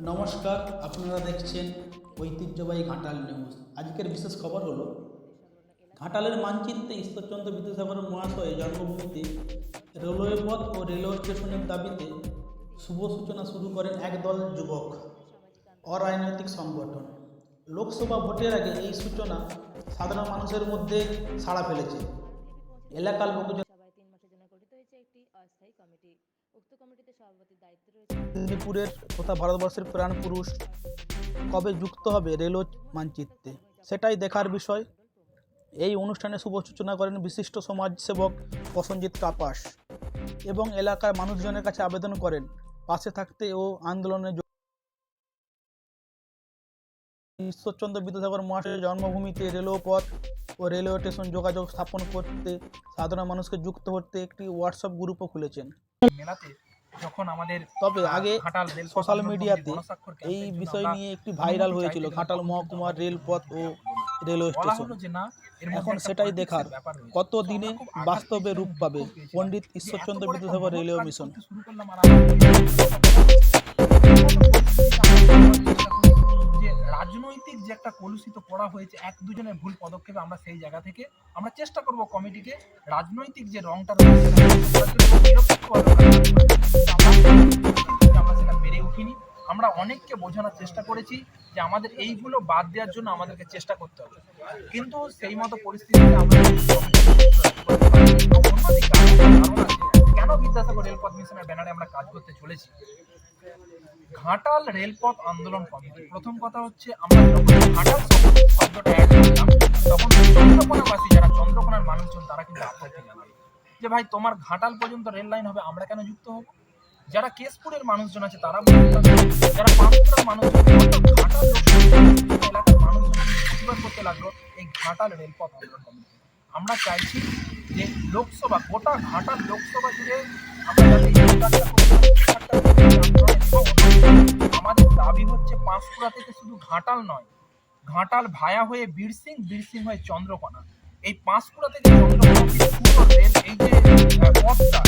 নমস্কার, আপনারা দেখছেন ঐতিহ্যবাহী ঘাটাল নিউজ আজকের বিশেষ খবর হলো, ঘাটালের মানচিত্রে ঈশ্বরচন্দ্র বিদ্যাসাগর মহাশয়ের জন্মভূমিতে রেলওয়ে পথ ও রেলওয়ে স্টেশনের দাবিতে শুভ সূচনা শুরু করেন একদল যুবক। অরাজনৈতিক সংগঠন। লোকসভা ভোটের আগে এই সূচনা সাধারণ মানুষের মধ্যে সাড়া ফেলেছে। এলাকার লোকজন সভায় তিন মাসের জন্য গঠিত হয়েছে একটি অস্থায়ী কমিটি। মেদিনীপুরের তথা ভারতবর্ষের প্রাণ পুরুষ কবে যুক্ত হবে রেলওয়ে মানচিত্রে? সেটাই দেখার বিষয়। এই অনুষ্ঠানে শুভ সূচনা করেন বিশিষ্ট সমাজসেবক প্রসঞ্জিৎ কাপাস এবং এলাকার মানুষজনের কাছে আবেদন করেন, পাশে থাকতে ও আন্দোলনে ঈশ্বরচন্দ্র বিদ্যাসাগর মহাশয়ের জন্মভূমিতে রেলপথ ও রেলওয়ে স্টেশন যোগাযোগ স্থাপন করতে সাধারণ মানুষকে যুক্ত করতে একটি হোয়াটসঅ্যাপ গ্রুপও খুলেছেন। মেলাতে যখন আমাদের তবে আগে সোশ্যাল মিডিয়াতে এই বিষয় নিয়ে একটি ভাইরাল হয়েছিল ঘাটাল। মহকুমার রেলপথ ও রেলওয়ে স্টেশন। এখন সেটাই দেখার কত দিনে বাস্তবে রূপ পাবে পণ্ডিত ঈশ্বরচন্দ্র বিদ্যাসাগর রেলওয়ে মিশন। করা হয়েছে, এক দুজনের ভুল পদক্ষেপে আমরা সেই জায়গা থেকে, আমরা চেষ্টা করব কমিটিকে রাজনৈতিক যে রংটা আমরা সেটা পেরে উঠিনি। আমরা অনেককে বোঝানোর চেষ্টা করেছি যে আমাদের এইগুলো বাদ দেওয়ার জন্য আমাদেরকে চেষ্টা করতে হবে। কিন্তু সেই মতো পরিস্থিতিতে আমরা কেন বিদ্যাসাগর রেলপথ মিশনের ব্যানারে আমরা কাজ করতে চলেছি? ঘাটাল রেলপথ আন্দোলন কমিটি প্রথম কথা হচ্ছে, আমরা যখন ঘাটাল শব্দটা অ্যাড করলাম, তখন চন্দ্রকোনাবাসী যারা চন্দ্রকোনার মানুষজন, তারা কিন্তু আপত্তি জানাবে যে ভাই, তোমার ঘাটাল পর্যন্ত রেল লাইন হবে, আমরা কেন যুক্ত হব? যারা কেশপুরের মানুষজন আছে, তারা যারা পাঁচপুরের মানুষজন ঘাটাল এলাকার মানুষজন প্রতিবাদ করতে লাগল, এই ঘাটাল রেলপথ আন্দোলন কমিটি আমরা চাইছি যে লোকসভা, গোটা ঘাটাল লোকসভা জুড়ে আমরা যাতে আমাদের দাবি হচ্ছে পাঁশকুড়া থেকে শুধু ঘাটাল নয়, ঘাটাল ভায়া হয়ে বীরসিং বীরসিং হয়ে চন্দ্রকোনা এই পাঁশকুড়া থেকে এই যে পথটা।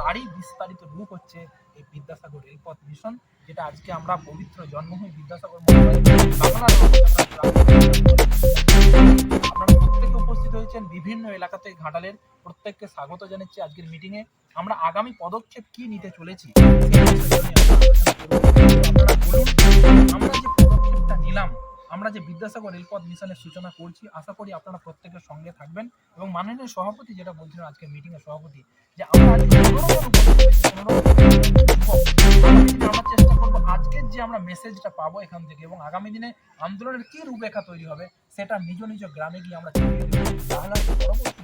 তারই বিস্তারিত রূপ হচ্ছে এই বিদ্যাসাগর রেলপথ মিশন, যেটা আজকে আমরা পবিত্র জন্মভূমি বিদ্যাসাগর আপনারা প্রত্যেকে উপস্থিত হয়েছেন বিভিন্ন এলাকা থেকে ঘাটালের প্রত্যেককে স্বাগত জানাচ্ছি আজকের মিটিংয়ে আমরা আগামী পদক্ষেপ কি নিতে চলেছি? আমরা যে পদক্ষেপটা নিলাম, আমরা যে বিদ্যাসাগর রেলপথ মিশনের সূচনা করছি, আশা করি আপনারা প্রত্যেকের সঙ্গে থাকবেন এবং মাননীয় সভাপতি যেটা বলছিলেন আজকে মিটিং এর সভাপতি, যে আমরা আমরা চেষ্টা করব আজকের যে আমরা মেসেজটা পাবো এখান থেকে এবং আগামী দিনে আন্দোলনের কি রূপরেখা তৈরি হবে, সেটা নিজ নিজ গ্রামে গিয়ে আমরা তাহলে পরবর্তী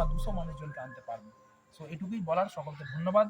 বা দুশো মানুষজনকে আনতে পারব। সো এটুকুই বলার সকলকে ধন্যবাদ।